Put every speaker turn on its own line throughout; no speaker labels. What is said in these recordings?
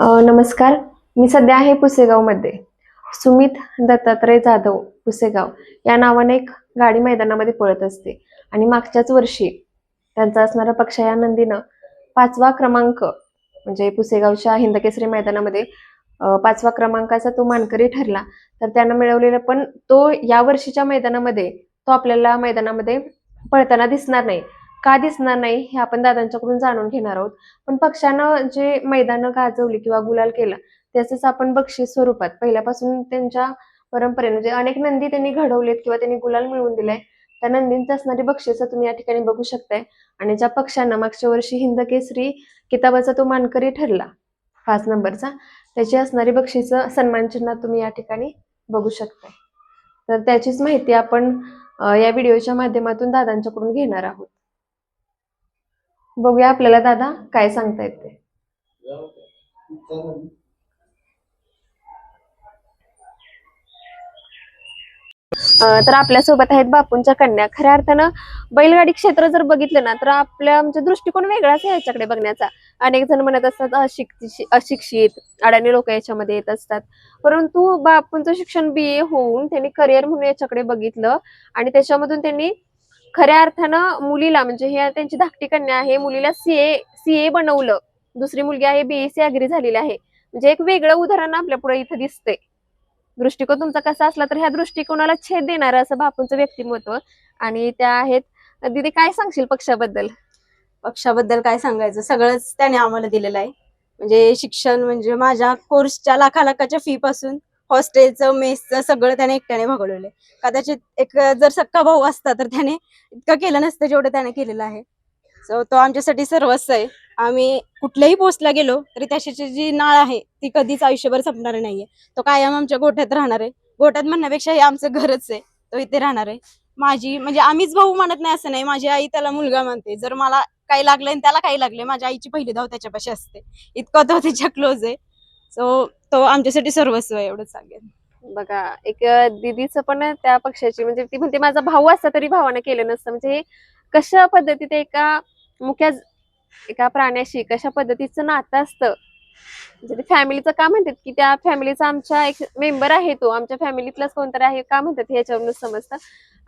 नमस्कार. मी सध्या आहे पुसेगावमध्ये. सुमित दत्तात्रय जाधव पुसेगाव. या नावाने एक गाडी मैदानामध्ये पळत असते. आणि मागच्याच वर्षी त्यांचा असणारा पक्ष या नंदीनं पाचवा क्रमांक म्हणजे पुसेगावच्या हिंदकेसरी मैदानामध्ये पाचवा क्रमांकाचा तो मानकरी ठरला. तर त्यानं मिळवलेला पण तो या वर्षीच्या मैदानामध्ये तो आपल्याला मैदानामध्ये पळताना दिसणार नाही. का दिसणार नाही हे आपण दादांच्याकडून जाणून घेणार आहोत. पण पक्षानं जे मैदानं गाजवली किंवा गुलाल केला त्याचंच आपण बक्षीस स्वरूपात पहिल्यापासून त्यांच्या परंपरेने म्हणजे अनेक नंदी त्यांनी घडवलेत किंवा त्यांनी गुलाल मिळवून दिलाय त्या नंदींचं असणारी बक्षिसं तुम्ही या ठिकाणी बघू शकताय. आणि ज्या पक्षांना मागच्या वर्षी हिंद केसरी किताबाचा तो मानकरी ठरला पाच नंबरचा त्याची असणारी बक्षिसं सन्मानचिन्ह तुम्ही या ठिकाणी बघू शकताय. तर त्याचीच माहिती आपण या व्हिडिओच्या माध्यमातून दादांच्याकडून घेणार आहोत. बघूया आपल्याला दादा काय सांगतायत येते तर आपल्यासोबत आहेत बापूंच्या कन्या. खऱ्या अर्थानं बैलगाडी क्षेत्र जर बघितलं ना तर आपल्या आमच्या दृष्टिकोन वेगळाच आहे याच्याकडे बघण्याचा. अनेक जण म्हणत असतात अशिक्षित अशिक्षित अडाणी लोक याच्यामध्ये येत असतात. परंतु बापूंचं शिक्षण बी ए होऊन त्यांनी करिअर म्हणून याच्याकडे बघितलं आणि त्याच्यामधून त्यांनी खऱ्या अर्थानं मुलीला म्हणजे हे त्यांची धाकटी कन्या आहे मुलीला सीए सीए बनवलं. दुसरी मुलगी आहे बीएससी अग्री झालेली आहे. म्हणजे एक वेगळं उदाहरण आपल्या पुढे इथं दिसतंय. दृष्टिकोन तुमचा कसा असला तर ह्या दृष्टिकोनाला छेद देणार असं बापूंचं व्यक्तिमत्व. आणि त्या आहेत. दिदी काय सांगशील पक्षाबद्दल?
पक्षाबद्दल काय सांगायचं? सगळंच त्याने आम्हाला दिलेलं आहे. म्हणजे शिक्षण म्हणजे माझ्या कोर्सच्या लाखा लाखाच्या फी पासून हॉस्टेलचं मेसचं सगळं त्याने एकट्याने भागवलेलं आहे. कदाचित एक जर सक्का भाऊ असता तर त्याने इतकं केलं नसतं जेवढं त्याने केलेलं आहे. सो तो आमच्यासाठी सर्वस्व आहे. आम्ही कुठल्याही पोस्टला गेलो तरी त्याची जी नाळ आहे ती कधीच आयुष्यभर संपणार नाहीये. तो कायम आमच्या गोठ्यात राहणार आहे. गोठ्यात म्हणण्यापेक्षा हे आमचं घरच आहे. तो इथे राहणार आहे. माझी म्हणजे आम्हीच भाऊ म्हणत नाही असं नाही. माझी आई त्याला मुलगा म्हणते जर मला काही लागलंय आणि त्याला काही लागले माझ्या आईची पहिली धाव त्याच्यापाशी असते. इतका तो त्याच्या क्लोज आहे. सो तो आमच्यासाठी सर्वस्व आहे एवढंच सांगेन.
बघा एक दिदीचं पण त्या पक्षाची म्हणजे ती म्हणते माझा भाऊ असता तरी भावानं केलं नसतं. म्हणजे हे कशा पद्धतीत एका मुख्या एका प्राण्याशी कशा पद्धतीचं नातं असतं? म्हणजे ते फॅमिलीचं का म्हणतात की त्या फॅमिलीचा आमच्या एक मेंबर आहे तो आमच्या फॅमिलीतलाच कोणतरी आहे का म्हणतात याच्यावरूनच समजतं.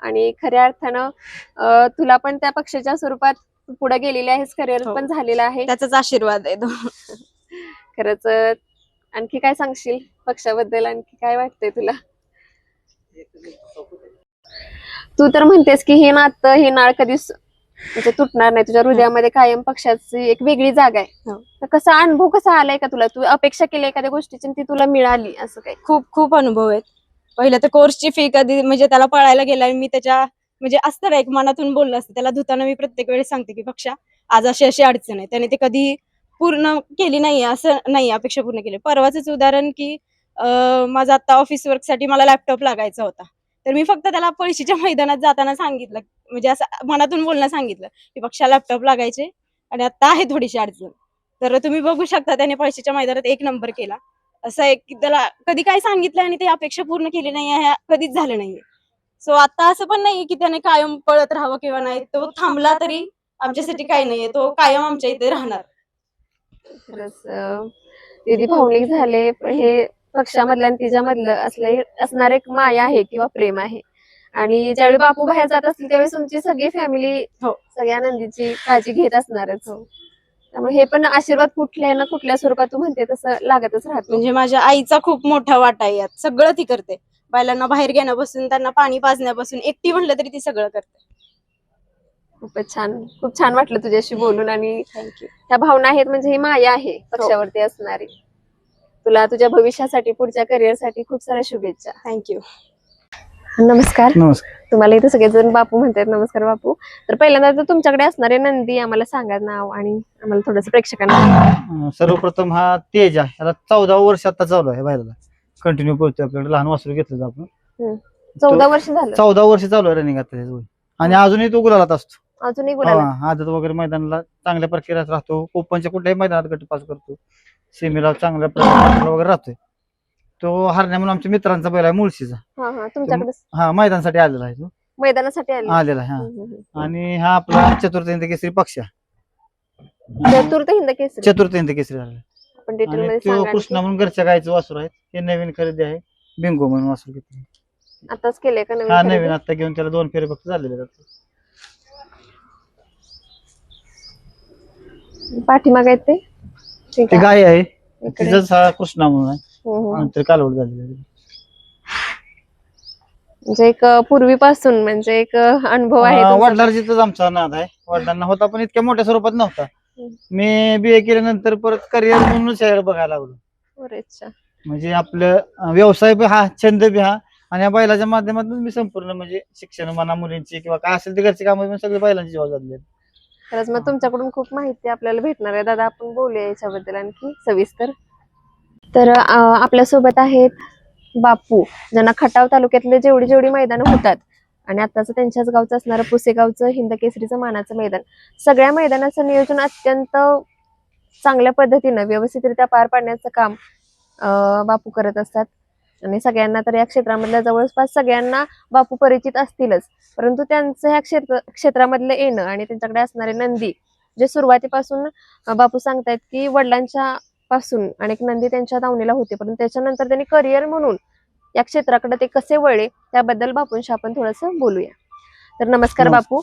आणि खऱ्या अर्थानं तुला पण त्या पक्षाच्या स्वरूपात पुढे गेलेली आहेस करिअर
हो.
पण झालेलं आहे.
त्याचाच आशीर्वाद आहे तो.
खरंच आणखी काय सांगशील पक्षाबद्दल? आणखी काय वाटतंय तुला? तू तर म्हणतेस की हे नातं हे नाळ कधीच म्हणजे तुटणार नाही. तुझ्या हृदयामध्ये कायम पक्षाची एक वेगळी जागा आहे.
हो.
तर कसा अनुभव कसा आलाय का तुला? तू अपेक्षा केली एखाद्या गोष्टीची आणि ती तुला मिळाली असं काही?
खूप खूप अनुभव आहेत. पहिलं तर कोर्सची फी कधी म्हणजे त्याला पळायला गेला आणि मी त्याच्या म्हणजे असतं ना एक मनातून बोललं असतं. त्याला धुताना मी प्रत्येक वेळेस सांगते की पक्षा आज अशी अशी अडचण आहे. त्याने ते कधी पूर्ण केली नाही असं नाही अपेक्षा पूर्ण केली. परवाचंच उदाहरण की माझा आता ऑफिस वर्कसाठी मला लॅपटॉप लागायचा होता. तर मी फक्त त्याला पळशीच्या मैदानात जाताना सांगितलं म्हणजे असं मनातून बोलणं सांगितलं की पक्षा लॅपटॉप लागायचे आणि आता आहे थोडीशी अडचण. तर तुम्ही बघू शकता त्याने पळशीच्या मैदानात एक नंबर केला. असं एक त्याला कधी काय सांगितलं आणि ते अपेक्षा पूर्ण केली नाही कधीच झालं नाहीये. सो आता असं पण नाहीये की त्याने कायम पळत राहावं किंवा नाही तो थांबला तरी आमच्यासाठी काही नाहीये तो कायम आमच्या इथे राहणार.
खरंच अं, दीदी भावनिक झाले हे पक्षामधलं आणि तिच्यामधलं असले असणार एक माया आहे किंवा प्रेम आहे. आणि ज्यावेळी बापू बाहेर जात असतील त्यावेळी तुमची सगळी फॅमिली
हो.
सगळ्या नंदीची काळजी घेत असणारच. त्यामुळे हे पण आशीर्वाद कुठल्या ना कुठल्या स्वरूपात तू म्हणते तसं लागतच राहतो.
म्हणजे माझ्या आईचा खूप मोठा वाटा आहे यात. सगळं ती करते. बैलांना बाहेर घेण्यापासून त्यांना पाणी पाजण्यापासून एकटी म्हणलं तरी ती सगळं करते.
खूपच छान खूप छान वाटलं तुझ्याशी बोलून आणि
थँक्यू
त्या भावना आहेत म्हणजे ही माया आहे पक्षावरती असणारी. तुला तुझ्या भविष्यासाठी पुढच्या करिअरसाठी खूप साऱ्या शुभेच्छा.
थँक्यू
नमस्कार.
नमस्कार.
तुम्हाला इथे सगळेजण बापू म्हणतात नमस्कार बापू. तर पहिल्यांदा तर तुमच्याकडे असणारे नंदी आम्हाला सांगा नाव आणि आम्हाला थोडस प्रेक्षकांना.
अं, सर्वप्रथम हा तेज आहे. याला चौदा वर्ष आता चालू आहे बाहेरला. कंटिन्यू पळतोय आपल्याकडे. लहान वासरू घेतलं आपण.
चौदा वर्ष झालं.
चौदा वर्ष चालू आहे रनिंग आता वय. आणि अजूनही तो गुलालात असतो.
अजूनही गुलाल
हा, आदत वगैरे मैदानाला चांगल्या प्रकारे राहतो. ओपनच्या कुठल्याही मैदानात गट पास करतो. सेमीला चांगल्या प्रकारे वगैरे राहतोय. तो हरण्या म्हणून आमच्या मित्रांचा बैल आहे मुळशीचा.
हा हा तुमच्याकडे
हा मैदानासाठी आलेला आहे तो.
मैदानासाठी आले
आलेला आहे हा.
हम्म, हम्म, हम्म.
आणि हा आपला चतुर्थ केसरी पक्ष आहे.
चतुर्थ हिंद केसरी.
चतुर्थ केसरी आलेला
आपण डिटेल
आणि
मध्ये
तो
सांगा
कृष्णा. म्हणून घरच्या गायचं वासरू आहे. हे नवीन खरेदी आहे. बिंगो म्हणून वासरू घेतलं.
आताच केलंय का
हा
नवीन
नवीन
खरेदी?
आता घेऊन त्याला दोन फेरे फक्त झालेले आहेत. आता.
पाठीमागे आहेत ते ठीक आहे
गाय आहे
इकडे.
तिचाच हा कृष्णा म्हणून आहे
हो, हो.
नंतर कालवड झालेली आहे.
म्हणजे एक अं, पूर्वीपासून म्हणजे एक अं, अनुभव आहे तुमचा.
वडिलांचा आमचा नाद आहे वडिलांना होता पण इतक्या मोठ्या स्वरूपात नव्हता
हम्म.
मी बी ए केल्यानंतर परत करिअर म्हणूनच यायला बघायला लागलो. म्हणजे आपलं अं, व्यवसाय बी हा छंद बी हा आणि या बैलाच्या माध्यमातून मी संपूर्ण म्हणजे शिक्षण म्हणा मुलींची किंवा काय असेल ते घरची कामं पण सगळे बैलांची जबाबदारी आहेत.
खरंच मग तुमच्याकडून खूप माहिती आपल्याला भेटणार आहे. दादा आपण बोलूया याच्याबद्दल आणखी सविस्तर. तर आपल्यासोबत आहेत बापू ज्यांना खटाव तालुक्यातले जेवढी जेवढी मैदानं होतात आणि आताच त्यांच्याच गावचं असणारं पुसेगावचं हिंद केसरीचं मानाचं मैदान. सगळ्या मैदानाचं नियोजन अत्यंत चांगल्या पद्धतीनं व्यवस्थितरित्या पार पाडण्याचं काम बापू करत असतात. आणि सगळ्यांना तर या क्षेत्रामधल्या जवळपास सगळ्यांना बापू परिचित असतीलच. परंतु त्यांचं ह्या क्षेत्र क्षेत्रामधलं येणं आणि त्यांच्याकडे असणारे नंदी जे सुरुवातीपासून बापू सांगतायत की वडिलांच्या पासून अनेक नंदी त्यांच्या दावणीला होते. परंतु त्याच्यानंतर त्यांनी करिअर म्हणून या क्षेत्राकडे ते कसे वळले त्याबद्दल बापूंशी आपण थोडस बोलूया. तर नमस्कार बापू.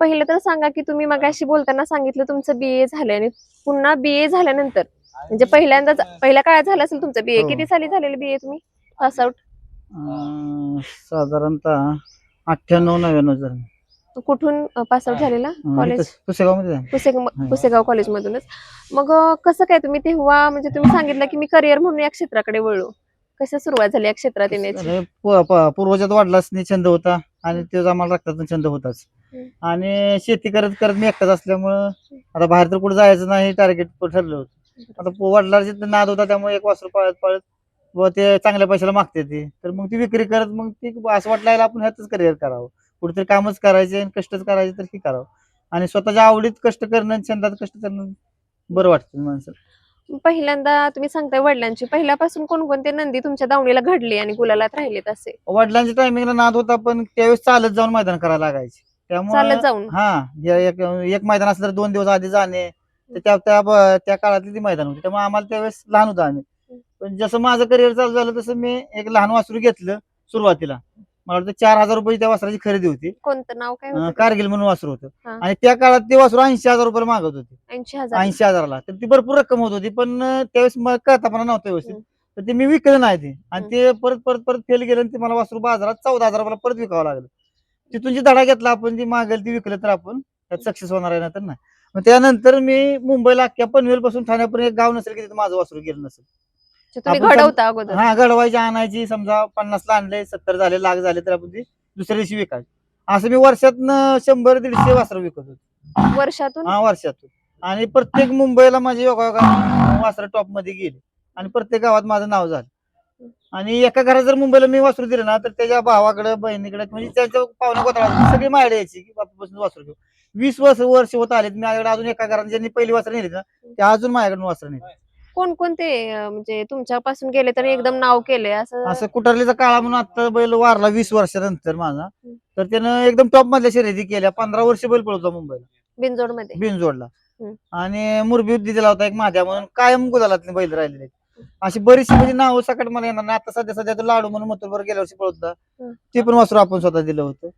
पहिलं तर सांगा की तुम्ही मगाशी बोलताना सांगितलं तुमचं बी ए झालंय आणि पुन्हा बी ए झाल्यानंतर म्हणजे पहिल्यांदा पहिल्या काळात झालं असेल तुमचं बी ए
हो.
किती साली झालेलं बी ए तुम्ही? पास आउट
अं, साधारणतः अठ्ठ्याण्णव नव्याण्णव जर
कुठून पास आउट झालेला? कॉलेज
पुसेगावमध्ये.
पुसेगाव कॉलेजमधूनच मग अं, कसं काय तुम्ही तेव्हा म्हणजे तुम्ही सांगितलं की मी करिअर म्हणून या क्षेत्राकडे वळलो. कसं सुरुवात झाली या क्षेत्रात येण्याची?
पूर्वजात वाढलाच नाही छंद होता आणि तो आम्हाला रक्तातून छंद होताच.
हम्म.
आणि शेती करत करत मी एकटाच असल्यामुळं आता बाहेर तर कुठे जायचं नाही टार्गेट ठरलं होतं. आता वडिलांचे नाद होता त्यामुळे एक वासरू पाळत पाळत व ते चांगल्या पैशाला मागते ते. तर मग ती विक्री करत मग ती असं वाटलं आपण ह्यातच करिअर करावं. कुठेतरी कामच करायचे आणि कष्टच करायचे तर की करावं. आणि स्वतःच्या आवडीत कष्ट करणं छंदात कष्ट करणं बरं वाटतं माणसाला
पहिल्यांदा तुम्ही सांगताय वडिलांची पहिल्यापासून कोणकोणते नंदी तुमच्या दावणीला घडले आणि गुलालात राहिलेत असे?
वडिलांच्या टायमिंगला नाद होता पण त्यावेळेस चालत जाऊन मैदान करायला लागायचे. त्यामुळे हा एक मैदान असलं तर दोन दिवस आधी जाणे तर त्या त्या ब- त्या काळातली ती मैदान होती. त्यामुळे आम्हाला त्यावेळेस लहान होतं आम्ही. पण जसं माझं करिअर चालू झालं तसं मी एक लहान वासरू घेतलं सुरुवातीला. मला वाटतं चार हजार रुपये त्या वासराची खरेदी होती.
कोणतं नाव काय
अं,
होतं?
कारगिल म्हणून वासरू होतं. आणि त्या काळात ते वासरू ऐंशी हजार रुपये मागत होते.
ऐंशी हजार.
ऐंशी हजाराला. तर ती भरपूर रक्कम होत होती पण अं, त्यावेळेस मला कळतापणा नव्हतं व्यवस्थित.
हम्म.
तर ते मी विकलं नाही ते. आणि. ते परत परत परत फेल गेलं आणि ते मला वासरू बाजारात चौदा हजार रुपयाला परत विकावं लागलं. तिथून जी धडा घेतला आपण जी मागेल ती विकलं तर आपण त्यात सक्सेस होणार आहे ना तर नाही. मग त्यानंतर मी मुंबईला अख्ख्या पनवेल पासून ठाण्यापर्यंत एक गाव नसेल की तिथे माझं वासरू गेलं नसेल.
जे तुम्ही
आपण सम-
घडवता अगोदर.
हा घडवायची आणायची समजा पन्नासला आणले सत्तर झाले लाख झाले तर आपण ती दुसऱ्या दिवशी विकायची. असं मी वर्षातनं शंभर दीडशे वासरं विकत होतो.
वर्षातून?
हा वर्षातून. आणि प्रत्येक मुंबईला माझे योगायोगा वासरं टॉपमध्ये गेले. आणि प्रत्येक गावात माझं नाव झालं. आणि एका घरात जर मुंबईला मी वासरू दिलं ना तर त्याच्या भावाकडे बहिणीकडे म्हणजे त्यांच्या पाहुण्या गोत्राला सगळी माझ्याकडे यायची की बापापासून वासरू घेऊ. वीस वर्ष वर्ष होत आलेत. माझ्याकडे अजून एका घरात ज्यांनी पहिली वासरं नेली ना त्या अजून माझ्याकडे वासरं नेली.
कोणकोणते अं, म्हणजे तुमच्यापासून गेले तर एकदम नाव केले असं?
असं कुठारलीचा काळा म्हणून आता बैल वारला वीस वर्षानंतर माझा. तर त्यानं एकदम टॉप मधल्या शर्यती केल्या. पंधरा वर्ष बैल पळतो मुंबईला.
बिनजोडमध्ये
बिनजोडला.
हम्म.
आणि मुरबी दिला होता एक माझ्या म्हणून कायम गुलालातले बैल राहिलेले आहेत. अशी बरीचशी म्हणजे नाव सकट मला येणार नाही. आता सध्या सध्या तो लाडू म्हणून मथुरभर गेल्या वर्षी होता
हम्म.
ते पण वासरू आपण स्वतः दिलं होतं.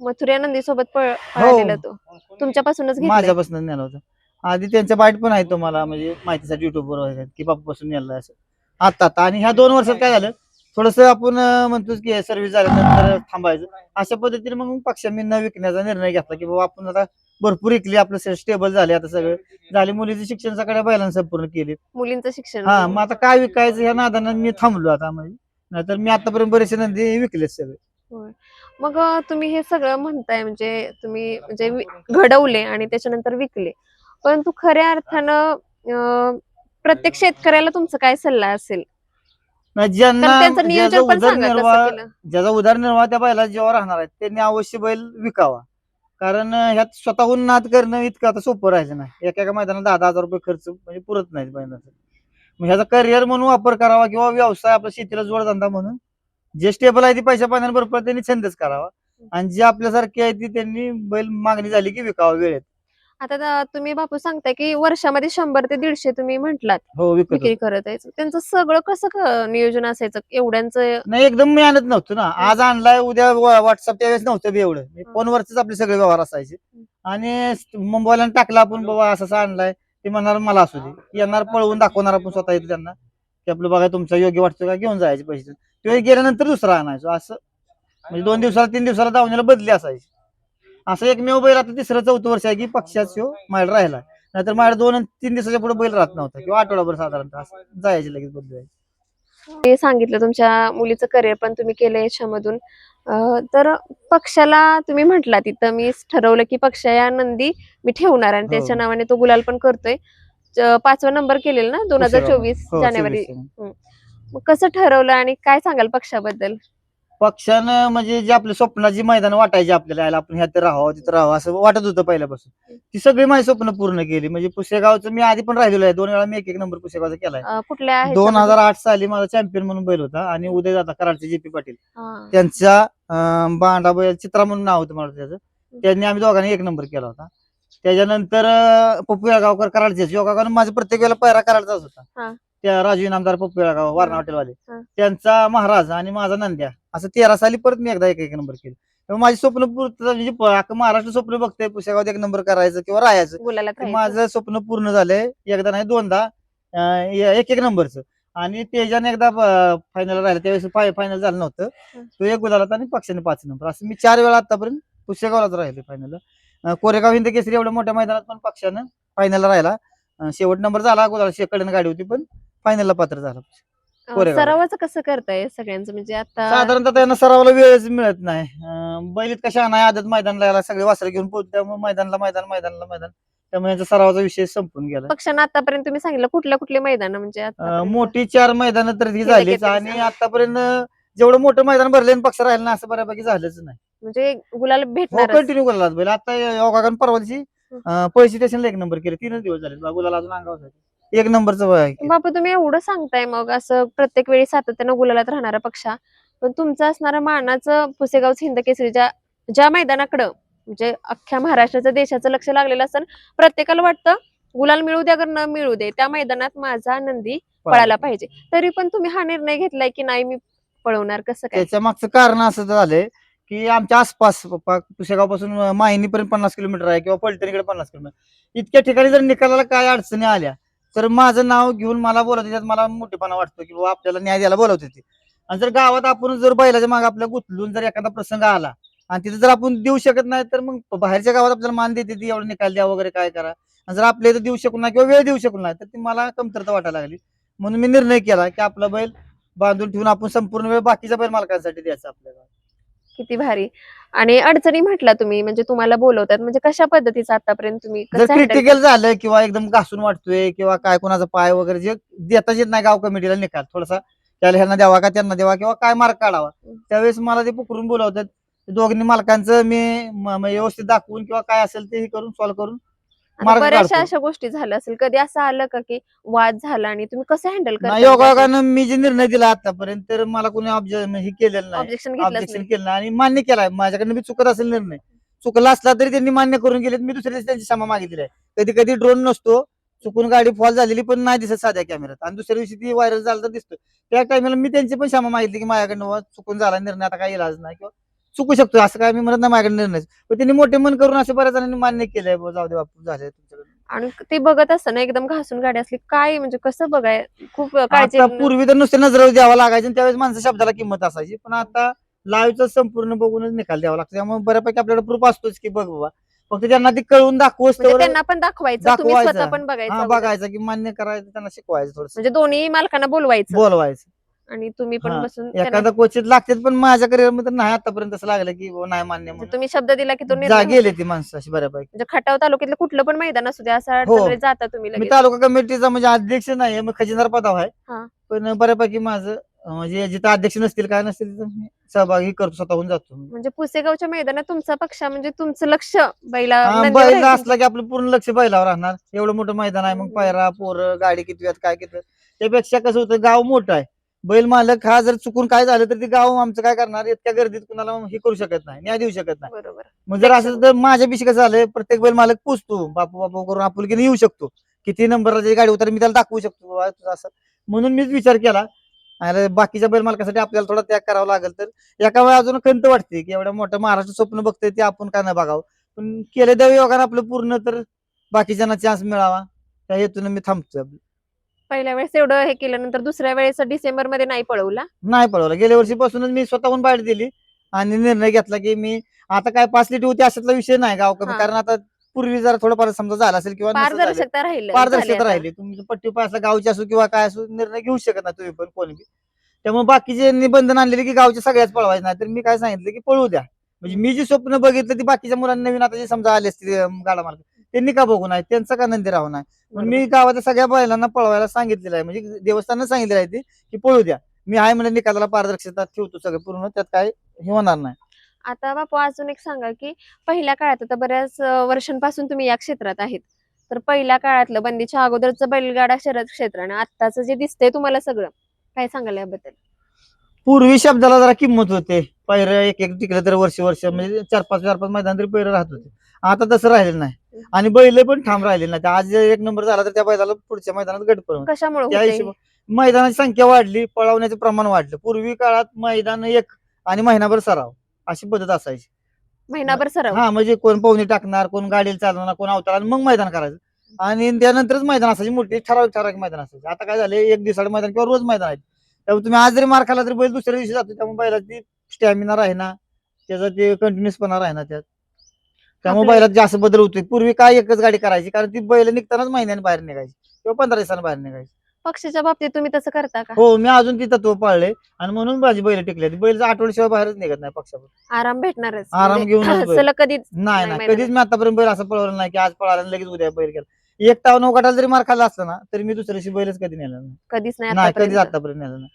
मथुरा नंदी सोबत
हो.
पळालेला तो. तुमच्यापासूनच.
माझ्यापासून नेला होता. आधी त्यांच्या बाईट पण आहे तुम्हाला म्हणजे माहितीसाठी युट्यूबवर वगैरे की बापापासून नेला असं. आता आता आणि ह्या दोन वर्षात काय झालं? थोडस आपण अं, म्हणतोच की सर्व्हिस झाल्यानंतर थांबायचं. अशा पद्धतीने मग पक्षांनी न विकण्याचा निर्णय घेतला की बाबा आपण आता भरपूर विकली आपलं स्टेबल झाले आता सगळं झाले. मुलीचं शिक्षण सगळ्या बैलांना संपूर्ण केले.
मुलींचं शिक्षण.
हा मग आता काय विकायचं ह्या नादानं मी थांबलो आता म्हणजे. नाहीतर मी आतापर्यंत बरेचसे नंदी विकलेत सगळे.
मग तुम्ही हे सगळं म्हणताय म्हणजे तुम्ही म्हणजे घडवले आणि त्याच्यानंतर विकले. परंतु खऱ्या अर्थानं प्रत्येक शेतकऱ्याला तुमचा काय सल्ला असेल?
ज्याचा उदरनिर्वाह त्या बैला जेव्हा राहणार आहे त्यांनी अवश्य बैल विकावा. कारण ह्यात स्वतःहून नाद करणं इतकं आता सोपं राहायचं नाही. एका एका मैदानात दहा दहा हजार रुपये खर्च म्हणजे पुरत नाही बैलाचा. मग ह्याचा करिअर म्हणून वापर करावा किंवा व्यवसाय आपला शेतीला जोडधंदा म्हणून जे स्टेबल आहे ती पैशा पाण्याने बरोबर त्यांनी छंदच करावा. आणि जे आपल्यासारखे आहे ती त्यांनी बैल मागणी झाली की विकावा वेळेत.
आता तुम्ही बापू सांगताय की वर्षामध्ये शंभर ते दीडशे तुम्ही म्हटलात.
हो विकत
विक्री करत आहे. त्यांचं सगळं कसं क- नियोजन असायचं? एवढ्यांचं
नाही एकदम मेहनत नव्हतं ना. आज आणलाय उद्या व्हॉट्सअप त्यावेळेस नव्हतं बी एवढं.
हं.
फोनवरच आपले सगळे व्यवहार असायचे. आणि मुंबईला टाकला आपण बाबा असं असं आणलाय. ते म्हणणार मला असू दे. येणार पळवून दाखवणार आपण स्वतः येतो त्यांना. की आपलं बघा तुमचा योग्य वाटतो का? घेऊन जायचे पैसे. ते गेल्यानंतर दुसरा आणायचो असं. म्हणजे दोन दिवसाला तीन दिवसाला दावणीला बदली असायची. असं एकमेव बैल आता तिसरं चौथं वर्ष आहे की पक्षाच ह्यो माझ्याला राहिला. नाहीतर माझ्या दोन आणि तीन दिवसाच्या पुढे बैल राहत नव्हता किंवा आठवडाभर साधारणतः असं. जायचे लगेच बदलू
ते सांगितलं तुमच्या मुलीचं करिअर पण तुम्ही केलं याच्यामधून. तर पक्षाला तुम्ही म्हटला तिथं मी ठरवलं की पक्ष या नंदी मी ठेवणार आणि
हो.
त्याच्या नावाने तो गुलाल पण करतोय. पाचवा नंबर केलेला ना दोन हजार. चोवीस
हो,
जानेवारी.
24.
मग कसं ठरवलं आणि काय सांगाल पक्षाबद्दल?
पक्षानं म्हणजे जे आपल्या स्वप्नाची मैदान वाटायची आपल्याला यायला आपण ह्यात राहावं तिथं राहावं असं वाटत होतं पहिल्यापासून. ती सगळी माझी स्वप्न पूर्ण केली. म्हणजे पुसेगावचं मी आधी पण राहिलेलो आहे. दोन वेळा मी एक एक नंबर पुसेगावचा केलाय.
अं, कुठल्या
दोन हजार आठ साली माझा चॅम्पियन म्हणून बैल होता आणि उदय जाता कराडचे जे पी पाटील. त्यांच्या अं, चित्रा म्हणून नाव होतं मला त्याचं. त्यांनी आम्ही दोघांनी एक नंबर केला होता. त्याच्यानंतर अं, पप्पू येळगावकर कराडचे योगाकडून माझा प्रत्येक वेळेला पैरा कराडचाच
हा.
होता त्या राजू इनामदार पप्पू येळगाव वारणा. हॉटेलवाले.
हा.
त्यांचा महाराज आणि माझा नंद्या असं तेरा साली परत मी एकदा एक एक नंबर केलं. माझी स्वप्न पूर्ण म्हणजे प- अख्खं महाराष्ट्र स्वप्न बघतंय पुसेगावात एक नंबर करायचं किंवा राहायचं.
गुलाला
तर माझं स्वप्न पूर्ण झालंय एकदा नाही दोनदा. एक एक नंबरचं आणि त्याच्याने एकदा फायनल राहिलं. त्यावेळेस फायनल झालं नव्हतं.
हं.
तो एक गुलाल होता आणि पक्षाने पाच नंबर असं मी चार वेळा आतापर्यंत पुष्यगावलाच राहिले फायनल कोरेगाव हिंद केसरी एवढ्या मोठ्या मैदानात पण पक्षानं फायनल राहिला. अं, शेवट नंबर झाला. गुलाल शेकडन गाडी होती पण फायनलला पात्र झाला कोरेगाव.
सरावाचं कसं करताय सगळ्यांचं? म्हणजे आता
साधारणतः त्यांना सरावाला वेळच मिळत नाही. अं, बैल कशा नाही आदत मैदानला यायला सगळे वासरे घेऊन पोहोच त्यामुळे मैदानला मैदान मैदानला मैदान. त्यामुळे यांचा सरावाचा विषय संपून गेला.
पक्षानं आतापर्यंत तुम्ही सांगितलं कुठल्या कुठले मैदान? म्हणजे
अं,
आतापर्यंत?
मोठी चार मैदान तर ती
हिंद
झालीच आणि. आतापर्यंत जेवढं मोठं मैदान भरले पक्ष राहिलं ना असं बऱ्यापैकी झालंच नाही.
म्हणजे गुलाल
हो
भेटणार
कंटिन्यू गुलाला बैल आता योगागन परवा दिवशी पैसे स्टेशनला एक नंबर केले. तीनच दिवस झाले बा, गुलाल अजून अंगावर आहे. एक नंबरचं आहे.
बापू तुम्ही एवढं सांगताय मग. असं प्रत्येक वेळी सातत्यानं गुलालात राहणारा पक्षा. पण तुमचं असणारं मानाचं पुसेगावचं हिंद केसरीच्या ज्या मैदानाकडं म्हणजे अख्ख्या महाराष्ट्राचं देशाचं लक्ष लागलेलं असतं प्रत्येकाला वाटतं गुलाल मिळू द्या का न मिळू दे त्या मैदानात माझा नंदी पळायला पाहिजे. तरी पण तुम्ही हा निर्णय घेतलाय की नाही मी पळवणार कसं काय?
त्याच्या मागचं कारण असं झालंय की आमच्या आसपास पुसेगावपासून माहिनीपर्यंत पन्नास किलोमीटर आहे किंवा पलटणीकडे पन्नास किलोमीटर. इतक्या ठिकाणी जर निकालाला काय अडचणी आल्या तर माझं नाव घेऊन मला बोलवते त्यात मला मोठेपणा वाटतो की बाबा आपल्याला न्याय द्यायला बोलवते ते आणि जर गावात आपण जर बैलाच्या मागे आपल्या गुतलून जर एखादा प्रसंग आला आणि तिथं जर आपण देऊ शकत नाही तर मग बाहेरच्या गावात आपल्याला मान देते ती एवढं निकाल द्या वगैरे काय करा. आणि जर आपल्या इथं देऊ शकू नाही किंवा वेळ देऊ शकू नाही तर ती मला कमतरता वाटायला लागली. म्हणून मी निर्णय केला की आपला बैल बांधून ठेवून आपण संपूर्ण वेळ बाकीच्या बैल मालकांसाठी द्यायचा आपल्याला.
किती भारी. आणि अडचणी म्हटला तुम्ही म्हणजे तुम्हाला बोलवतात म्हणजे कशा पद्धतीचं आतापर्यंत तुम्ही
जर
कसं handle
क्रिटिकल झालं किंवा एकदम घासून वाटतोय किंवा काय कोणाचा पाय वगैरे जे देता येत नाही गाव कमिटीला निकाल थोडासा त्याला ह्यांना द्यावा का त्यांना द्यावा किंवा काय मार्क काढावा. त्यावेळेस मला ते पकडून बोलवतात दोघांनी मालकांचं मी म- म- व्यवस्थित दाखवून किंवा काय असेल ते हे करून सॉल्व्ह करून मार्ग
बऱ्याचशा
काढतो.
अशा गोष्टी झाल्या असेल. कधी असं आलं का की वाद झाला आणि तुम्ही कसं हँडल
नाही योगायोगानं मी जे निर्णय दिला आतापर्यंत तर मला कोणी ऑब्जेक्शन हे केलेलं नाही.
ऑब्जेक्शन घेतलंच
ऑब्जेक्शन
नाही.
केलं नाही आणि मान्य केलाय. माझ्याकडनं मी चुकत असेल निर्णय. चुकला असला तरी त्यांनी मान्य करून गेलेत. मी दुसऱ्या दिवशी त्यांची क्षमा मागितली आहे. कधी कधी ड्रोन नसतो. चुकून गाडी फॉल झालेली पण नाही दिसत साध्या कॅमेऱ्यात आणि दुसऱ्या दिवशी ती व्हायरल झालं तर दिसतो त्या टाइमला मी त्यांची पण क्षमा मागितली की माझ्याकडनं बुवा चुकून झाला निर्णय. आता काही इलाज नाही किंवा चुकू शकतो असं काय मी म्हणत नाही माझ्याकडे निर्णय. पण त्यांनी मोठे मन करून असं बऱ्याच जणांनी मान्य केलंय बुवा, जाऊ दे बापू झाले तुमच्याकडे.
आणि ते बघत असताना एकदम घासून गाडी असली काय म्हणजे कसं बघाय खूप काळजी
आता पूर्वी तर नुसते नजर द्यावा लागायचे आणि त्यावेळेस माणसं शब्दाला किंमत असायची. पण आता लाईव्हचं संपूर्ण बघूनच निकाल द्यावा लागतो. त्यामुळे बऱ्यापैकी आपल्याला प्रूफ असतोच की बघ बाबा फक्त त्यांना ते कळून दाखवूच
म्हणजे
तेवढं
त्यांना पण दाखवायचं तुम्ही
दाखवायचं.
स्वतः पण बघायचं
हा
अगोदर.
बघायचं की मान्य करायचं त्यांना शिकवायचं थोडस.
म्हणजे दोन्ही मालकांना बोलवायचं.
बोलवायचं.
आणि तुम्ही पण
हा.
बसून
एखादा क्वचित लागतात पण माझ्या करिअरमध्ये नाही आतापर्यंत असं लागलं की बुवा नाही मान्य
म्हणजे
म्हणून
तुम्ही शब्द दिला की तो
जा
निर्णय
गेले
होतो.
ती माणसं अशी बऱ्यापैकी
म्हणजे खटाव तालुक्यातलं कुठलं पण मैदान असू द्या असं
हो.
जाता तुम्ही
मी
लगेच
तालुका कमिटीचा म्हणजे अध्यक्ष नाही मग खजिनदार पदावर
हा.
आहे पण बऱ्यापैकी माझं अं, म्हणजे जिथं अध्यक्ष नसतील काय नसतील तिथं मी सहभागी करतो स्वतःहून जातो मी.
म्हणजे पुसेगावच्या मैदानात तुमचा पक्ष म्हणजे तुमचं लक्ष बैला
हा,
नंदीवर
बैल
आहे.
असला की आपलं पूर्ण लक्ष बैलावर राहणार एवढं मोठं मैदान आहे मग
हम्म.
पायरा पोरं गाडी किती काय किती त्यापेक्षा कसं होतं गाव मोठं आहे बैल मालक हा जर चुकून काय झालं तर ते गाव आमचं काय करणार? इतक्या गर्दीत कुणाला हे करू शकत नाही न्याय देऊ शकत नाही.
बरोबर.
मग जर असं तर माझ्या पिशी कसं झालंय प्रत्येक बैल मालक पोचतो. बापू बापू करून आपुलकीने येऊ शकतो. किती नंबरला गाडी उतर मी त्याला दाखवू शकतो बाबा तुझं असं. म्हणून मीच विचार केला बाकीच्या बैल मालकासाठी आपल्याला थोडा त्याग करावा लागेल तर. एका वेळा अजून खंत वाटते की एवढं मोठं महाराष्ट्र स्वप्न बघतोय ते आपण का नाही बघावं? पण केलं देव योगानं आपलं पूर्ण तर बाकीच्यांना चान्स मिळावा. त्या हेतून मी थांबतोय. आपलं.
पहिल्या वेळेस एवढं हे केल्यानंतर दुसऱ्या वेळेस डिसेंबरमध्ये नाही पळवला?
नाही पळवलं. गेल्या वर्षीपासूनच मी स्वतःहून बाहेर दिली आणि निर्णय घेतला की मी आता काय पाच लिटर होती अशातला विषय नाही गाव कमी
हा.
कारण आता पूर्वी जरा थोडंफार समजा झाला असेल किंवा नसेल झालं.
पारदर्शकता राहील
पारदर्शकता राहिली. तुम्ही पट्टी गावची असो किंवा काय असो निर्णय घेऊ शकत नाही तुम्ही पण कोणी बी. त्यामुळे बाकीचे निबंधन आणलेले की गावच्या सगळ्याच पळवायचे. नाही तर मी काय सांगितलं की पळू द्या. म्हणजे मी जी स्वप्न बघितलं ती बाकीच्या मुलांना नवीन आता जे समजा आले असतील अं, गाडा मार्ग त्यांनी का बघू नाही त्यांचा का नंदी राहू नाही पण मी गावाच्या सगळ्या बैलांना पळवायला सांगितलेलं आहे. म्हणजे देवस्थानानं सांगितलेलं आहे ते की पळू द्या. मी आहे म्हणजे निकालाला पारदर्शकता ठेवतो सगळं पूर्ण. त्यात काय हे होणार नाही.
आता बापू अजून एक सांगा की पहिल्या काळात आता बऱ्याच वर्षांपासून तुम्ही या क्षेत्रात आहेत. तर पहिल्या काळातलं बंदीच्या अगोदरचं बैलगाडा शर्यत क्षेत्र आणि आत्ताचं जे दिसतंय तुम्हाला सगळं काय सांगाल याबद्दल?
पूर्वी शब्दाला जरा किंमत होते. पैर एक एक टिकलं तर वर्ष वर्ष म्हणजे चार पाच चार पाच मैदान तरी पैर राहत होते. आता तसं राहिलेलं नाही. आणि बैल पण ठाम राहिले नाही आज जर एक नंबर झाला तर त्या बैलाला पुढच्या मैदानात गट त्या? हिशोब मैदानाची संख्या वाढली पळवण्याचं प्रमाण वाढलं. पूर्वी काळात मैदान एक आणि महिनाभर सराव अशी पद्धत असायची.
महिनाभर सराव?
हा म्हणजे कोण पाहुणे टाकणार कोण गाडीला चालवणार कोण अवतार मग मैदान करायचं. आणि त्यानंतरच मैदान असायची मोठी ठराविक ठराविक मैदान असायचे. आता काय झाले एक दिवसाड मैदान किंवा रोज मैदान आहे. त्यामुळे तुम्ही आज जरी मार खाला तरी बैल दुसऱ्या दिवशी जातो त्यामुळे बैलाची स्टॅमिना राहीना त्याचा ते कंटिन्युअसपणा राहीना त्यात. त्यामुळे
आपलं-
बैलात जास्त बदल होतोय. पूर्वी काय एकच गाडी करायची? कारण ती बैल निघतानाच महिन्याने बाहेर निघायची किंवा पंधरा दिवसांनी बाहेर निघायची.
पक्षाच्या बाबतीत तुम्ही तसं करता का?
हो मी अजून ती तत्व पाळले आणि म्हणून माझी बैल टिकले बैल आठवड्याशिवाय बाहेरच निघत नाही पक्षावर
आराम भेटणारच.
आराम
म्हणजे
घेऊनच.
सलग कधीच
नाही
नाही.
नाही
मैदानात.
कधीच मी आतापर्यंत बैल असं पळवलं नाही की आज पळाला आणि लगेच उद्या बैल गेला. एक ताव नऊ गटाला जरी मार खाल्ला असला ना तरी मी दुसऱ्या दिवशी बैलच कधी नेला नाही.
कधीच नाही
नाही कधीच
आतापर्यंत.
आतापर्यंत नेला नाही.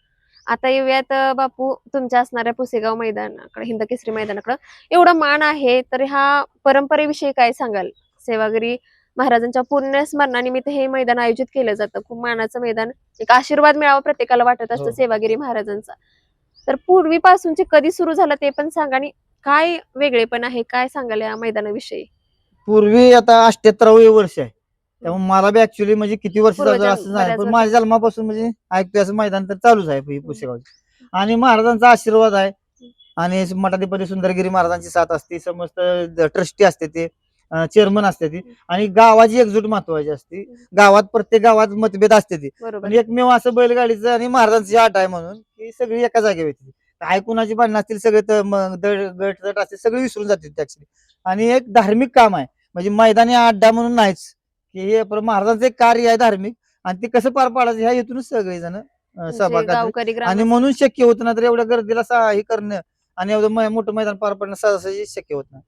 आता येऊयात बापू तुमच्या असणाऱ्या पुसेगाव मैदानाकडे हिंद केसरी मैदानाकडे. एवढा मान आहे तर ह्या परंपरेविषयी काय सांगाल? सेवागिरी महाराजांच्या पुण्य स्मरणानिमित्त हे मैदान आयोजित केलं जातं. खूप मानाचं मैदान एक आशीर्वाद मिळावा प्रत्येकाला वाटत असतं
हो.
सेवागिरी महाराजांचा. तर पूर्वीपासूनचे कधी सुरू झालं ते पण सांगा आणि काय वेगळेपण आहे काय सांगाल या मैदानाविषयी?
पूर्वी आता अठ्याहत्तरावे वर्ष आहे. त्यामुळे मला बी ऍक्च्युली म्हणजे किती वर्ष झालं
पूर्वजन्म,
असं नाही
बऱ्याच
पण. माझ्या जन्मापासून म्हणजे ऐकतोय असं मैदान तर चालूच आहे हे पुसेगावचे आणि महाराजांचा आशीर्वाद आहे. आणि मठाधिपती सुंदरगिरी महाराजांची साथ असते समस्त ट्रस्टी असते ते चेअरमन असते ती. आणि गावाची एकजूट महत्वाची असते. गावात प्रत्येक गावात मतभेद असते ती.
बरोबर.
पण एकमेव असं बैलगाडीचं आणि महाराजांची आट आहे म्हणून की सगळी एका जागेवर येते. काय कुणाची भांडणं असतील सगळे त- म- दड गट असतील सगळे विसरून जातील ऍक्च्युली आणि एक धार्मिक काम आहे. म्हणजे मैदानी अड्डा म्हणून नाहीच. की हे आपलं महाराजांचं एक कार्य आहे धार्मिक आणि ते कसं पार पाडायचं ह्या हेतूनच सगळेजण अं,
म्हणजे
सहभाग.
गावकरी
आणि म्हणून शक्य होत ना तर एवढ्या गर्दीला सा- हे करणं आणि एवढं मै- मोठं मैदान पार पडणं सहजासहजी शक्य होत नाही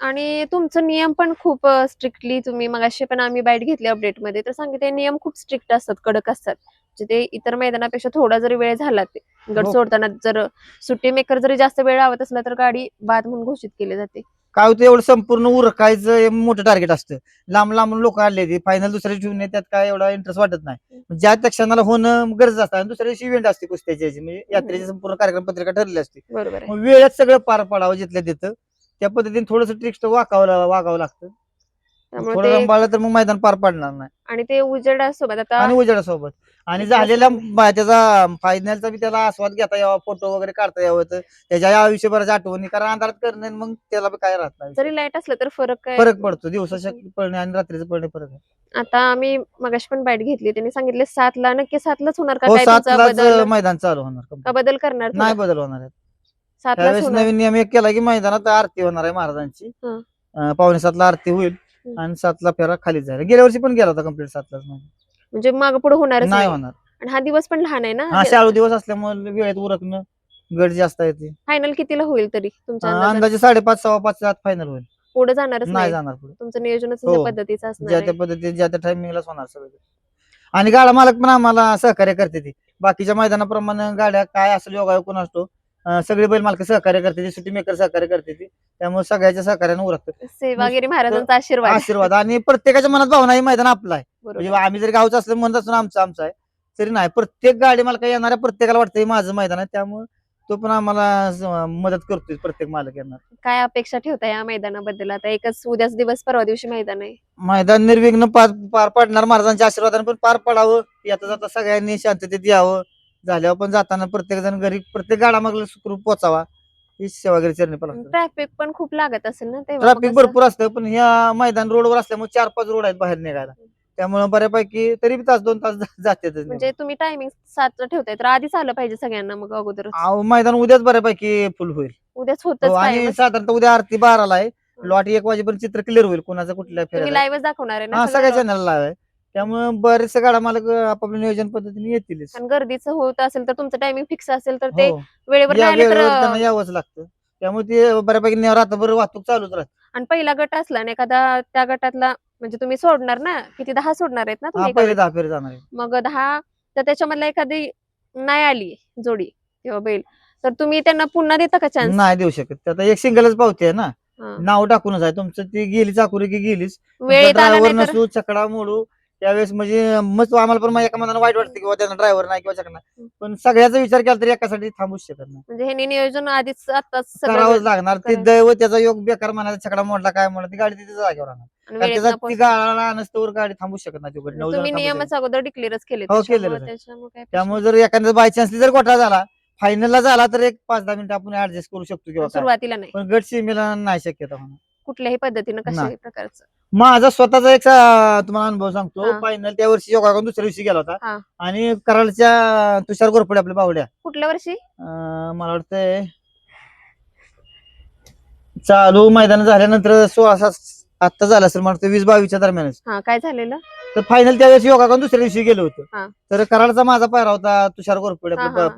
आणि तुमचं नियम पण खूप स्ट्रिक्टली तुम्ही मगाशी पण आम्ही बाईट घेतली अपडेटमध्ये तर सांगितले नियम खूप स्ट्रिक्ट असतात कडक असतात म्हणजे ते इतर मैदानापेक्षा थोडा जरी वेळ झाला ते गट
हो.
सोडताना जर सुट्टी मेकर जरी जास्त वेळ लावत असला तर गाडी बाद म्हणून घोषित केली जाते
काय होतं एवढं संपूर्ण उरकायचं हे मोठं टार्गेट असतं. लांब लांब लोक आले ते फायनल दुसऱ्या दिवशी ठेवून त्यात काय एवढा इंटरेस्ट वाटत नाही. ज्या त्या क्षणाला होणं गरज असतं आणि दुसऱ्या दिवशी इव्हेंट असते कुस्त्याची याची. म्हणजे यात्रेची संपूर्ण कार्यक्रम पत्रिका ठरलेली असते.
बरोबर आहे.
मग वेळेत सगळं पार पडावं जिथल्या तिथं. त्या पद्धतीने थोडस ट्रिक्स वागावं वागावं लागतं.
त्यामुळे
थोडं
ते
रंबाळलं तर मग मैदान पार पडणार नाही.
आणि ते उजेडासोबत आता
आणि उजेडासोबत. आणि झालेल्या त्याचा फायनलचा बी त्याला आस्वाद घेता यावा फोटो वगैरे काढता यावं तर त्याच्या या आयुष्यभराच्या आठवणी कारण अंधारात करणे मग त्याला बी काय राहत नाही.
जरी लाइट असलं तर फरक काय?
फरक पडतो. दिवसाच्या पळणे आणि रात्रीचं पळणे फरक आहे.
आता आम्ही मगाशी पण बाईट घेतली त्यांनी सांगितले सातला नक्की सातलाच होणार का
हो
काय तुमचा
सातलाच
बदल?
मैदान चालू होणार
का. बदल करणार
नाही
थोडा?
बदल होणार आहे
सातलाच
त्यावेळेस
होणार.
नवीन नियम एक केला की मैदानात आरती होणार आहे महाराजांची.
हं.
अं, पावणे सातला आरती होईल. आणि सातला फेरा खाली जाईल गेल्या वर्षी पण गेला होता कंप्लीट सातलाच मैदान.
म्हणजे माग पुढे होणारच
नाही होणार.
आणि हा दिवस पण लहान आहे ना?
हा शाळू दिवस असल्यामुळे वेळेत उरकणं गड जास्त येते
फायनल कितीला होईल तरी अंदाजाने?
अंदाजे साडेपाच सव्वा पाच आत फायनल होईल.
पुढे जाणारच
नाही
नाही.
जाणार पुढे.
तुमचं नियोजनच
हो.
पद्धतीचं असणार
ज्या
आहे.
त्या पद्धतीने ज्या त्या टायमिंगलाच होणार सगळं. आणि गाडा मालक पण आम्हाला सहकार्य करते ती. बाकीच्या मैदानाप्रमाणे गाड्या काय असेल योगा कोण असतो सगळे बैल मालक सहकार्य करते सुट्टी मेकर सहकार्य करते त्यामुळे सगळ्याच्या सहकार्याने उरकतात
सेवागिरी महाराजांचा आशीर्वाद.
आशीर्वाद. आणि प्रत्येकाच्या मनात भावना ही मैदान आपलं आहे. म्हणजे आम्ही जर गावचं असलं म्हणत असून आमचं आमचं आहे. तरी नाही प्रत्येक गाडी मला काही येणाऱ्या प्रत्येकाला वाटतं हे माझं मैदान आहे. त्यामुळे तो पण आम्हाला मदत करतोय प्रत्येक मालक येणार.
काय अपेक्षा ठेवता या मैदानाबद्दल? आता एकच उद्याच दिवस परवा दिवशी मैदान आहे.
मैदान निर्विघ्न पार पडणार महाराजांच्या आशीर्वादाने पण पार पडावं. येता जाता सगळ्यांनी शांततेत यावं. झाल्यावर पण जाताना प्रत्येक जण घरी प्रत्येक गाडा मागला सुखरूप पोचावा. ही सेवागिरी चरणी पण
ट्रॅफिक पण खूप लागत असेल ना तेव्हा.
ट्रॅफिक भरपूर असतं पण ह्या मैदान रोडवर असल्यामुळे चार पाच रोड आहेत बाहेर निघायला. त्यामुळे बऱ्यापैकी तरी बी तास दोन तास जातात
म्हणजे तुम्ही टायमिंग सात ठेवताय तर आधीच आलं पाहिजे सगळ्यांना मग अगोदर
मैदान उद्याच बऱ्यापैकी फुल होईल.
उद्याच होतच
हो, आणि साधारणतः उद्या आरती बाराला आहे. लॉट एक वाजेपर्यंत चित्र क्लिअर होईल कोणाचं कुठल्या
तुम्ही
फेऱ्या
लाईव्हच दाखवणार आहे
हा सगळ्या
सगळं?
चॅनलला आहे. त्यामुळे बरेचसे गाडा मालक आपापल्या नियोजन पद्धतीने येतीलच.
आणि गर्दीचं होत असेल तर तुमचं टायमिंग फिक्स असेल तर ते
हो.
वेळेवर
या
नाही आले तर
वेळेवर त्यांना यावंच लागतं. त्यामुळे ते बऱ्यापैकी ने- रात्रभर वाहतूक चालूच राहते.
आणि पहिला गट असला ना एखादा त्या गटातला म्हणजे तुम्ही सोडणार ना? किती दहा सोडणार आहेत ना
हा
तुम्ही एका
पहिले? दहा फेरी जाणार आहे.
मग दहा तर त्याच्यामधला एखादी नाही आली जोडी किंवा बैल तर तुम्ही त्यांना पुन्हा देता का चान्स
नाही देऊ शकत. ते आता एक सिंगलच पावते आहे ना? नाव टाकूनच आहे. तुमचं ती गेली चाकुरी की गेलीच.
वेळेत आला
ड्रायव्हर
नाही तर?
नसू चकडा मोडू त्यावेळेस म्हणजे मग आम्हाला पण एका मनाला वाईट वाटतं किंवा त्यांना ड्रायव्हर नाही किंवा चकडा पण सगळ्याचा विचार केला तरी एकासाठी थांबूच शकत नाही.
म्हणजे हे नियोजन आधीच आताच
करावंच लागणार. ते. दैव त्याचा योग बेकार म्हणायचा छकडा मोडला काय मोडला ती गाडी तिथे जागेवर राहणार. गाळाला नसतोवर गाडी थांबू शकत नाही
तुम्ही नियमच. अगोदर डिक्लेअरच केले
हो, त्यामुळे जर एखाद्या बाय चान्स जर गोठा झाला फायनलला झाला तर एक पाच दहा मिनिटं आपण ऍडजस्ट करू शकतो किंवा.
सुरुवातीला नाही.
पण गट सीमेला नाही शक्यता म्हणा
कुठल्याही पद्धतीनं कशाही. प्रकारचं.
माझा स्वतःचा एक तुम्हाला अनुभव सांगतो. फायनल त्या वर्षी योगा करून दुसऱ्या दिवशी गेला. होता. आणि कराडच्या तुषार गोरपडे आपल्या बावड्या.
कुठल्या वर्षी?
मला वाटतंय चालू मैदान झाल्यानंतर सोळा सात आत्ता झालं असेल मला वीस बावीसच्या दरम्यानच.
काय झालेलं?
तर फायनल त्यावेळेस योगा करून दुसऱ्या दिवशी गेलो होतो
हा.
तर कराडचा माझा पायरा होता तुषार गोरपडे
हा, हा.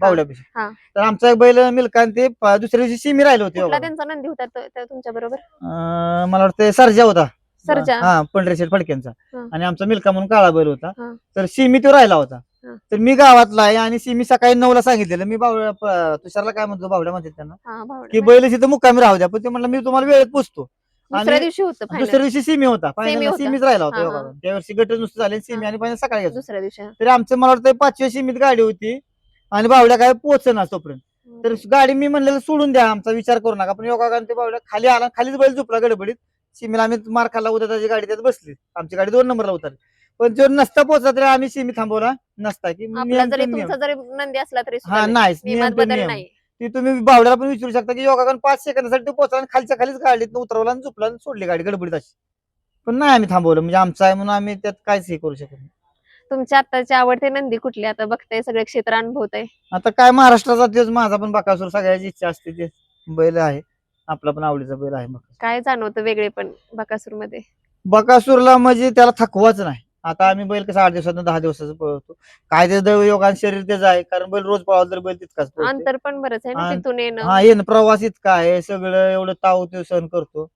बावड्यापेक्षा
हा.
तर आमचा एक बैल मिल्कान ते प- दुसऱ्या दिवशी सिमी राहिले होते
कुठला
योगा
त्यांचा नंदी होता तुमच्या बरोबर
अं, मला वाटतं सरजा होता
सरजा.
हा पंढरीशेठ फडक्यांचा
हा.
आणि आमचा मिल्का म्हणून काळा बैल होता
हा.
तर सिमी तो राहिला होता
हा.
तर मी गावातला आहे आणि सिमी सकाळी नऊला सांगितलेलं मी बावड्या प- तुषारला काय म्हणतो बावड्या म्हणतात त्यांना
हा भावडा.
की बैल तिथं मुक्कामी राहू द्या पण ते म्हणलं मी तुम्हाला वेळेत पोचतो
दुसऱ्या
आणि
दिवशी होतं
दुसऱ्या. दिवशी सिमी होता
Semi
फायनल
होता.
सिमीच राहिला होता
हा, हा.
त्या वर्षी गट नुसतं झाले सिमी
हा.
आणि फायनल सकाळी घेतलं
दुसऱ्या दिवशी हा.
तरी आमचं मला वाटतं पाचव्या सीमित गाडी होती आणि बावड्या काय पोहोचना तोपर्यंत तर गाडी मी म्हणलेलं सोडून द्या आमचा विचार करू नका पण योगा ते बावड्या खाली आला खालीच बैल झोपला गडबडीत सीमेला आम्ही मार खाल्ला उद्या त्याची गाडी त्यात बसली आमची गाडी दोन नंबरला उतरली पण तो नसता पोहोचला तरी आम्ही सीमी थांबवला नसता की
आपला
नियम
जरी
ते नियम.
तुमचा जरी नंदी असला तरी सुद्धा
हा
नाही.
नाही
नियमात
नियम ते
बदल
नियम.
नाही
ती तुम्ही बावड्याला पण विचारू शकता की योगा पाच सेकंदासाठी तो पोहोचला आणि खालच्या खालीच गाडीत उतरवला आणि झोपला आणि सोडली गाडी गडबडीत अशी. पण नाही आम्ही थांबवलं म्हणजे आमचं आहे म्हणून आम्ही त्यात काहीच हे करू शकत नाही.
तुमच्या आताचे आवडते नंदी कुठली? आता बघताय सगळे क्षेत्र अनुभवत आहे
आता काय महाराष्ट्राचा तेच माझा पण बकासूर सगळ्याची इच्छा असते ते. बैल आहे आपला पण आवडीचा बैल आहे बकासूर.
काय जाणवतं वेगळे पण बकासूरमध्ये
बकासूरला म्हणजे त्याला थकवाच नाही. आता आम्ही बैल कसं आठ दिवसात दहा दिवसाचं पळवतो. काय ते दैव योगान शरीर त्याचं आहे कारण बैल रोज पळाला तर बैल तितकाच पळतो.
अंतर पण बरंच आहे ना
आणि-
तिथून येणं.
हा येणं प्रवास इतका आहे सगळं एवढं ताव ते सहन करतो.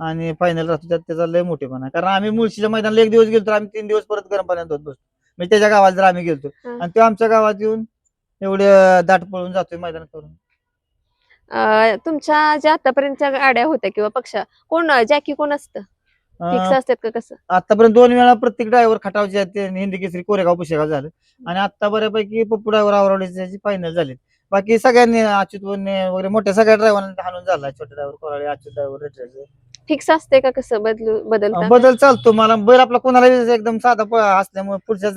आणि फायनल राहतो त्यात त्याचा लय मोठेपणा आहे. कारण आम्ही मुळशीच्या मैदानाला एक दिवस गेलो तर आम्ही तीन दिवस परत गरम पाण्यात धुत बसतो. म्हणजे त्याच्या गावात जर आम्ही गेलतो
हा.
आणि तो आमच्या गावात येऊन एवढे दाट पळून जातोय मैदानात करून.
अं, तुमच्या ज्या आतापर्यंतच्या गाड्या होत्या किंवा पक्षा कोण जॅकी कोण असतं? फिक्स असतात का कसं?
आतापर्यंत दोन वेळा प्रत्येक ड्रायव्हर खटावचे आहेत ते. हिंदी केसरी कोरेगाव पुशेगाव झालं. आणि आता बऱ्यापैकी पप्पू ड्रायव्हर आवडीची फायनल झाली बाकी सगळ्यांनी अच्युत वगैरे मोठ्या सगळ्या ड्रायव्हरांना हाणून झाला. छोटे driver Korale Achyut driver
fix असते का कसं? बदलू बदलता
बदल चालतो. मला बैल आपला कोणाला एकदम साधा असल्यामुळे पुढच्या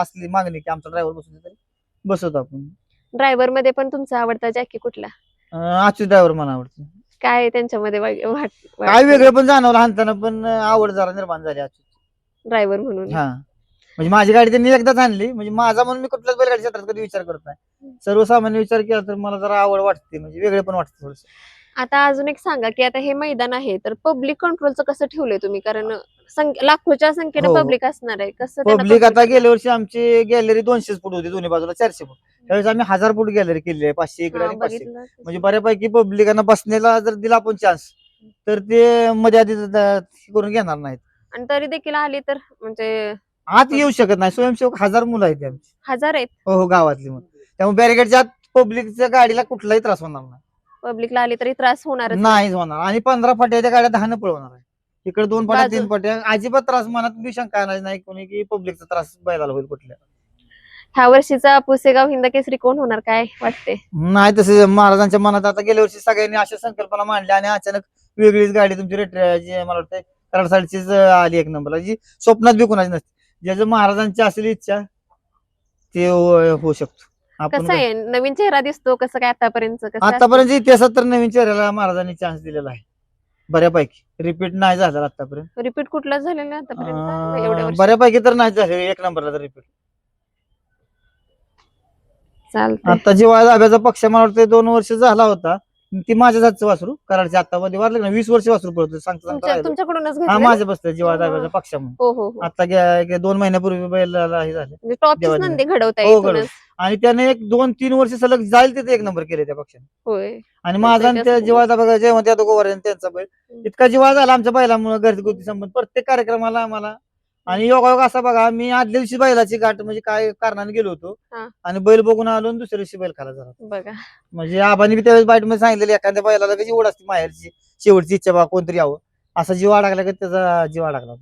असली मागणी की आमचा ड्रायव्हर बसू दे तरी बसवतो आपण.
ड्रायव्हरमध्ये पण तुमचा आवडता जॅकी कुठला?
अच्युत ड्रायव्हर मला आवडतो.
काय त्यांच्यामध्ये वाट
काय वेगळं पण जाणवलं हाणताना पण आवड जरा निर्माण झाली अच्युत
ड्रायव्हर म्हणून.
हा. म्हणजे माझी गाडी त्यांनी एकदाच आणली. म्हणजे माझा म्हणून मी कुठल्याच बैलगाडी क्षेत्रात कधी विचार करत नाही. सर्वसामान्य विचार केला तर मला जरा आवड वाटते. म्हणजे वेगळे पण वाटते थोडस.
आता अजून एक सांगा की आता हे मैदान आहे तर पब्लिक कंट्रोलचं कसं ठेवलंय तुम्ही? कारण संख्या- लाखोच्या संख्येने
हो.
पब्लिक असणार आहे. कसं त्यांना
पब्लिक आता गेल्या वर्षी आमची गॅलरी दोनशेच फूट होती दोन्ही बाजूला चारशे फूट. त्यावेळेस आम्ही हजार फूट गॅलरी केली आहे पाचशे इकडे
हा,
आणि पाचशे
बघितलं.
म्हणजे बऱ्यापैकी पब्लिकांना बसण्याला जर दिला आपण चान्स तर ते मध्ये आधी हे करून घेणार नाहीत.
आणि तरी देखील आली तर म्हणजे
आत येऊ शकत नाही. स्वयंसेवक हजार मुलं आहेत आमची.
हजार आहेत?
हो हो गावातली म्हणून त्यामुळे बॅरिकेडच्या आत पब्लिकच्या गाडीला कुठलाही त्रास होणार नाही.
पब्लिकला आली तरी त्रास होणारच
नाहीच होणार. आणि पंधरा फाट्या त्या गाड्या दहानं पळवणार आहे. इकडे दोन पाट्या
बाजू-
तीन पाट्या अजिबात त्रास मनात बी शंका नाही नाही कोणी की पब्लिकचा त्रास बैलाला होईल कुठल्या.
ह्या वर्षीचा पुसेगाव हिंद केसरी कोण होणार काय वाटते
नाही तसे महाराजांच्या मनात आता गेल्या वर्षी सगळ्यांनी अशा संकल्पना मांडल्या आणि अचानक वेगळीच गाडी तुमची रेट जी मला वाटतं कराड साईडचीच आली एक नंबरला जी स्वप्नात बी कोणाची नसते. ज्याचं महाराजांची असली इच्छा ते हो- होऊ शकतो. आपण
कसं आहे? नवीन चेहरा दिसतो कसं काय आतापर्यंत? कसं?
आतापर्यंत इतिहासात तर नवीन चेहऱ्याला महाराजांनी चान्स दिलेला आहे. बऱ्यापैकी. रिपीट नाही झालं आतापर्यंत.
रिपीट कुठलं झालेलं आतापर्यंत. एवढ्या
बऱ्यापैकी तर नाही झाले एक नंबरला तर रिपीट
चालतंय.
आता जेव्हा दाब्याचा पक्ष मला वाटतं दोन वर्ष झाला होता ती माझ्या जातचं वासरू कराडच्या आता मध्ये वारले ना वीस वर्ष वासरू पडतो सांगतो
तुमच्या. तुमच्याकडूनच
हा
घेतलं
माझ्या बसतं जेव्हा दाब्याचा पक्ष म्हणून.
हो हो हो.
आता गे- गे- दोन महिन्यापूर्वी बैलाला हे झाले.
म्हणजे टॉपचीच
देवाने.
नंदी घडवता
हो,
येईल.
आणि त्याने एक दोन तीन वर्ष सलग जाईल तिथे एक नंबर केले त्या पक्षाने.
होय.
आणि माझा आणि त्या जेव्हा बघा जेव्हा त्या गोवर त्यांचा बैल. इतका जिव्हा झाला आमच्या बैलामुळे घरगुती संबंध. प्रत्येक कार्यक्रमाला आम्हाला आणि योगायोग असा बघा मी आदल्या दिवशी बैलाची गाठ म्हणजे काय कारणाने गेलो होतो.
हा.
आणि बैल बघून आलो आणि दुसऱ्या दिवशी बैल खाला झाला.
बघा.
म्हणजे आबांनी बी त्यावेळेस बाईटमध्ये सांगितलेलं एखाद्या बैलाला कशी ओढ असते माहेरची शेवटची इच्छा बा कोणतरी यावं. असा जीव अडकला की त्याचा जीव अडकला.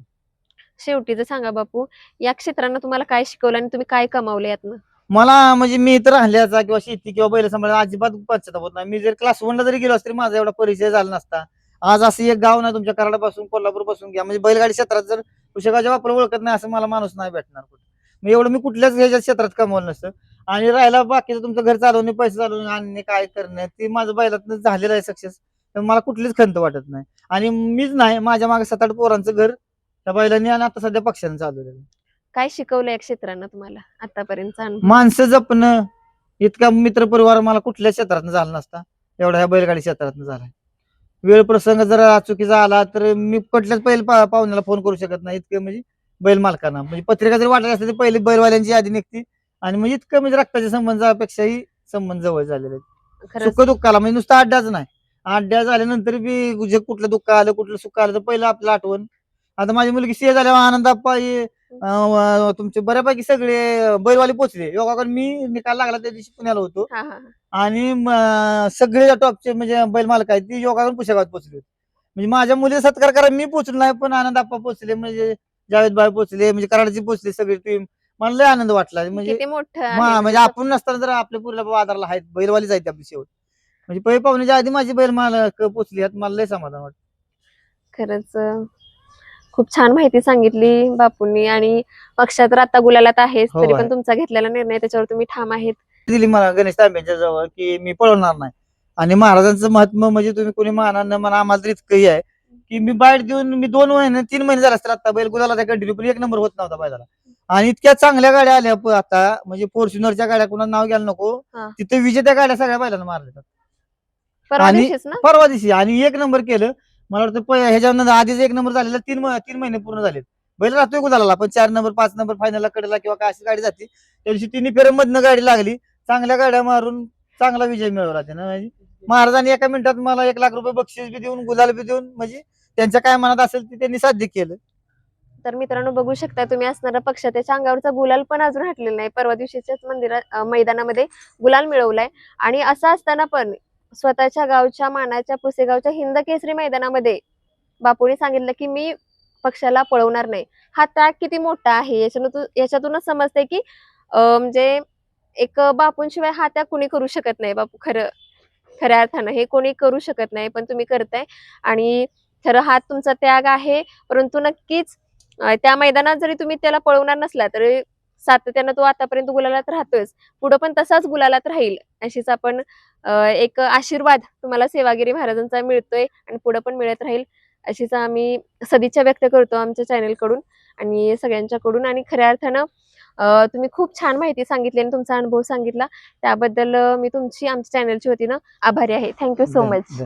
शेवटीचं सांगा बापू या क्षेत्रानं तुम्हाला काय शिकवलं आणि तुम्ही काय कमावलं यातनं?
मला म्हणजे मी इथं राहिल्याचा किंवा शेती किंवा बैल सांभाळायचा अजिबात पश्चाताप होत नाही. मी जर क्लास वनला जरी गेलो असतो तरी माझा एवढा परिचय झाला नसता. आज असं एक गाव नाही तुमच्या कराडापासून कोल्हापूरपासून घ्या. म्हणजे बैलगाडी क्षेत्रात जर पुस्तकाच्या वापर ओळखत नाही असं मला माणूस नाही भेटणार कुठे. मग एवढं मी कुठल्याच ह्याच्या क्षेत्रात कमवलं नसतं. आणि राहिला बाकीचं तुमचं घर चालवणे पैसे चालवणे आणणे काय करणे ते माझं बैलातनं झालेलं आहे सक्सेस. तर मला कुठलीच खंत वाटत नाही. आणि मीच नाही माझ्या मागे सात आठ पोरांचं घर त्या बैलांनी आणि आता सध्या पक्षाने चालवलेलं आहे.
काय शिकवलं या क्षेत्रानं तुम्हाला आतापर्यंत
माणसं जपणं इतका मित्र परिवार मला कुठल्या क्षेत्रात झाला नसता. एवढा ह्या बैलगाडी क्षेत्रात झालाय. वेळ प्रसंग जर चुकीचा आला तर मी कुठल्याच पहिले पा- पाहुण्याला फोन करू शकत नाही. इतकं म्हणजे बैल मालकांना. म्हणजे पत्रिका जरी वाटायला असते तर पहिले बैलवाल्यांची यादी निघते. आणि म्हणजे इतकं म्हणजे रक्ताच्या संबंधापेक्षाही संबंध जवळ झालेले आहेत.
खरंच.
सुख दुःखाला म्हणजे नुसतं अड्डाच नाही. अड्ड्या झाल्यानंतर बी जे कुठलं दुःख आलं कुठलं सुख आलं तर पहिलं आपलं आठवण. आता माझी मुलगी सी झाल्यावर आनंदाप्पा हे, अं, तुमचे बऱ्यापैकी सगळे बैलवाले पोचले योगा मी निकाल लागला त्या दिवशी पुण्याला होतो.
हा हा
आणि म, सगळे टॉपचे म्हणजे बैल मालक आहेत ती योगाकडून पुस्तकात पोचले होते. म्हणजे माझ्या मुलीचा सत्कार करा मी पोचलो नाही पण आनंदाप्पा पोचले म्हणजे जावेद भाई पोचले म्हणजे कराडची पोचले सगळी टीम मला लय आनंद वाटला. म्हणजे
किती मोठं आहे
मा- म्हणजे
म्हणजे
आपण नसताना जर आपल्या पुरीला बाजारला आहेत बैलवालीच आहेत आपली शेवट. म्हणजे पै पाहुण्याच्या आधी माझी बैल मला पोचली आहेत मला लय समाधान वाटत
खरंच अं, खूप छान माहिती सांगितली बापूंनी आणि पक्षात तर आता गुलालात आहेच
हो
तरी
आहे.
पण तुमचा घेतलेला निर्णय त्याच्यावर तुम्ही ठाम आहेत.
दिली मला गणेश तांब्यांच्या जवळ की मी पळवणार नाही. आणि महाराजांचं महात्मा म्हणजे तुम्ही कोणी माना न म्हणा आम्हाला तर इतकंही आहे की मी बाईट देऊन मी दोन महिने तीन महिने झाले असतात आता बैल गुलाला त्या कंटिन्यू पण एक नंबर होत नव्हता बैलाला. आणि इतक्या चांगल्या गाड्या आल्या प- आता म्हणजे फॉर्च्युनरच्या गाड्या कुणा नाव घ्यायला नको
हा.
तिथे विजेत्या गाड्या सगळ्या बैलांना मारल्या
परवा
आणि-
दिवशीच ना?
परवा दिवशी आणि एक नंबर केलं मला वाटतं प- ह्याच्यानंतर आधीच एक नंबर झालेला तीन म- तीन महिने पूर्ण झालेत. बैल राहतोय गुलाला पण चार नंबर पाच नंबर फायनलला कडेला किंवा काय अशी गाडी जाते. त्या दिवशी तिन्ही फेऱ्यामधनं गाडी लागली. चांगल्या गाड्या मारून चांगला विजय मिळवला त्यानं म्हणजे महाराजांनी एका मिनिटात मला एक लाख रुपये बक्षीस बी देऊन गुलाल बी देऊन म्हणजे त्यांच्या काय मनात असेल ते त्यांनी साध्य केलं.
तर मित्रांनो बघू शकता तुम्ही असणारा पक्ष. त्याच्या अंगावरचा गुलाल पण अजून हटलेला नाही. परवा दिवशीच्याच मंदिरात अं, मैदानामध्ये गुलाल मिळवलाय. आणि असं असताना पण स्वतःच्या गावच्या मानाच्या पुसेगावच्या हिंद केसरी मैदानामध्ये बापूने सांगितलं की मी पक्षाला पळवणार नाही. हा त्याग किती मोठा आहे? याच्यातून याच्यातूनच समजतंय की म्हणजे एक बापूंशिवाय हा त्याग कुणी करू शकत नाही बापू. खरं खऱ्या अर्थानं हे कोणी करू शकत नाही पण तुम्ही करताय. आणि खरं हा तुमचा त्याग आहे परंतु नक्कीच त्या मैदानात जरी तुम्ही त्याला पळवणार नसला तरी सातत्यानं तो आतापर्यंत गुलालात राहतोयच. पुढे पण तसाच गुलालात राहील अशीच आपण एक आशीर्वाद तुम्हाला सेवागिरी महाराजांचा मिळतोय आणि पुढे पण मिळत राहील अशीच आम्ही सदिच्छा व्यक्त करतो आमच्या चॅनलकडून आणि सगळ्यांच्याकडून. आणि खऱ्या अर्थानं तुम्ही खूप छान माहिती सांगितली आणि तुमचा अनुभव सांगितला. त्याबद्दल मी तुमची आमच्या चॅनलच्या वतीनं आभारी आहे. Thank you so much